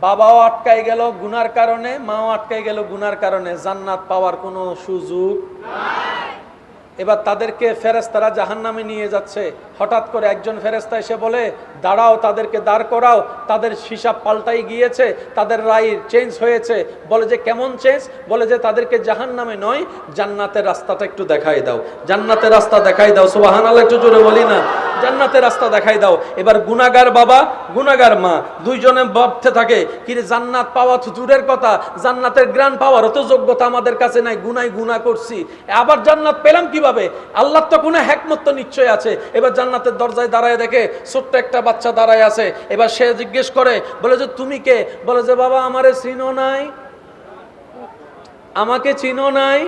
বাবাও আটকাই গেল গুনার কারণে, মাও আটকাই গেল গুনার কারণে। জান্নাত পাওয়ার কোনো সুযোগ এবার তাদেরকে ফেরেস্তারা জাহান নামে নিয়ে যাচ্ছে। হঠাৎ করে একজন ফেরেস্তা এসে বলে, দাঁড়াও, তাদেরকে দাঁড় করাও। তাদের হিসাব পাল্টাই গিয়েছে, তাদের রায় চেঞ্জ হয়েছে। বলে যে, কেমন চেঞ্জ বলে যে, তাদেরকে জাহান নামে নয়, জান্নাতের রাস্তাটা একটু দেখাই দাও। জান্নাতের রাস্তা দেখাই দাও সুবাহান একটু জোরে বলি না। জান্নাতের রাস্তা দেখাই দাও। এবার গুনাগার বাবা গুনাগার মা দুইজনে ভাবতে থাকে কি রে, জান্নাত পাওয়া তো দূরের কথা জান্নাতের গ্রান পাওয়ারও তো যোগ্যতা আমাদের কাছে নাই গুনাই গুনা করছি। আবার জান্নাত পেলাম কীভাবে? আল্লাহ তো কোনো হ্যাকমত নিশ্চয় আছে। এবার জান্নাতের দরজায় দাঁড়ায় দেখে ছোট্ট একটা বাচ্চা দাঁড়ায় আছে। এবার সে জিজ্ঞেস করে বলে যে তুমি কে? বলে যে বাবা আমারে চিনো নাই। আমাকে চিনো নাই?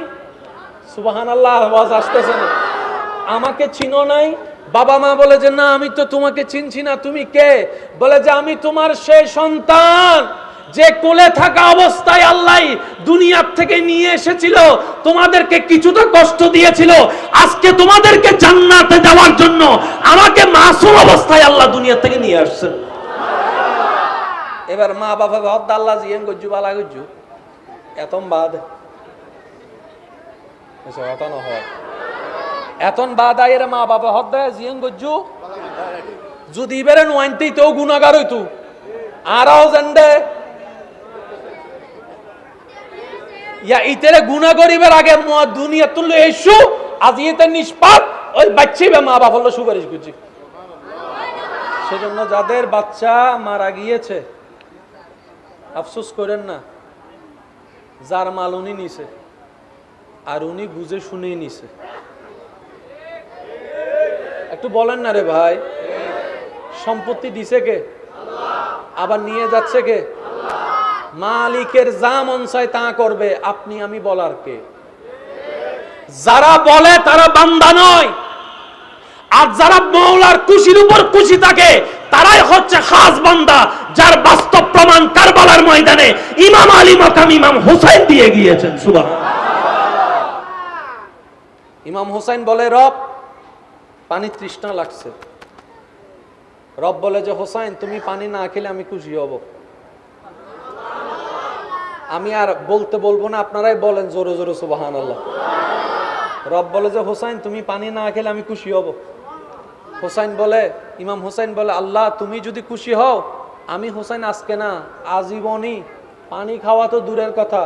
সুবাহান আল্লাহ আওয়াজ আসতেছে না। আমাকে চিনো নাই? বাবা মা বলে যে, না, আমি তো তোমাকে চিনছি না, তুমি কে? বলে যে, আমি তোমার সেই সন্তান, যে কোলে থাকা অবস্থায় আল্লাহ দুনিয়ার থেকে নিয়ে এসেছিল, তোমাদেরকে কিছুটা কষ্ট দিয়েছিল। আজকে তোমাদেরকে জান্নাতে যাওয়ার জন্য আমাকে মাসুম অবস্থায় আল্লাহ দুনিয়া থেকে নিয়ে আসছেন। এবার মা বাবা হদ্দা আল্লাহ জিয়েন গজ্জু বালা গজ্জু এতম বাদ। নহয় এতন বাদ আয়ের মা বাবা হদ দেয় গজ্জু। যদি ইবেরে নোয়াইনতেই তো গুণাগার হইতু। আরাও ইয়া ইতেরে আগে দুনিয়া তুললে এসু, আজ ইতে ওই বাচ্চাই মা বাবা হলো সুপারিশ করছি। সেজন্য যাদের বাচ্চা মারা গিয়েছে, আফসোস করেন না, যার মাল উনি নিছে, আর উনি বুঝে শুনেই নিছে। একটু বলেন না রে ভাই। সম্পত্তি দিছে কে? আবার নিয়ে যাচ্ছে কে? মালিকের যা মন চায় তা করবে, আপনি আমি বলার কে? যারা বলে তারা বান্দা নয়। আর যারা মৌলার খুশির উপর খুশি থাকে, তারাই হচ্ছে খাস বান্দা, যার বাস্তব প্রমাণ কারবালার ময়দানে ইমাম আলী মকাম ইমাম হোসেন দিয়ে গিয়েছেন সুবাহ ইমাম হোসেন বলে, রব পানি তৃষ্ণা লাগছে। রব বলে যে, হোসাইন, তুমি পানি না খেলে আমি খুশি হব। আমি আর বলতে বলব না, আপনারাই বলেন জোরে জোরে সুবাহান আল্লাহ রব বলে যে হোসেন তুমি পানি না খেলে আমি খুশি হব। হোসেন বলে, ইমাম হোসেন বলে, আল্লাহ, তুমি যদি খুশি হও, আমি হোসাইন আজকে না, আজীবনই পানি খাওয়া তো দূরের কথা।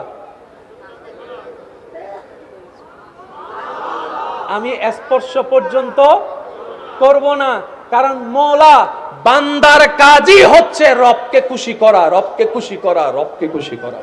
আমি স্পর্শ পর্যন্ত করব না, কারণ মৌলা বান্দার কাজই হচ্ছে রবকে খুশি করা, রবকে খুশি করা, রবকে খুশি করা।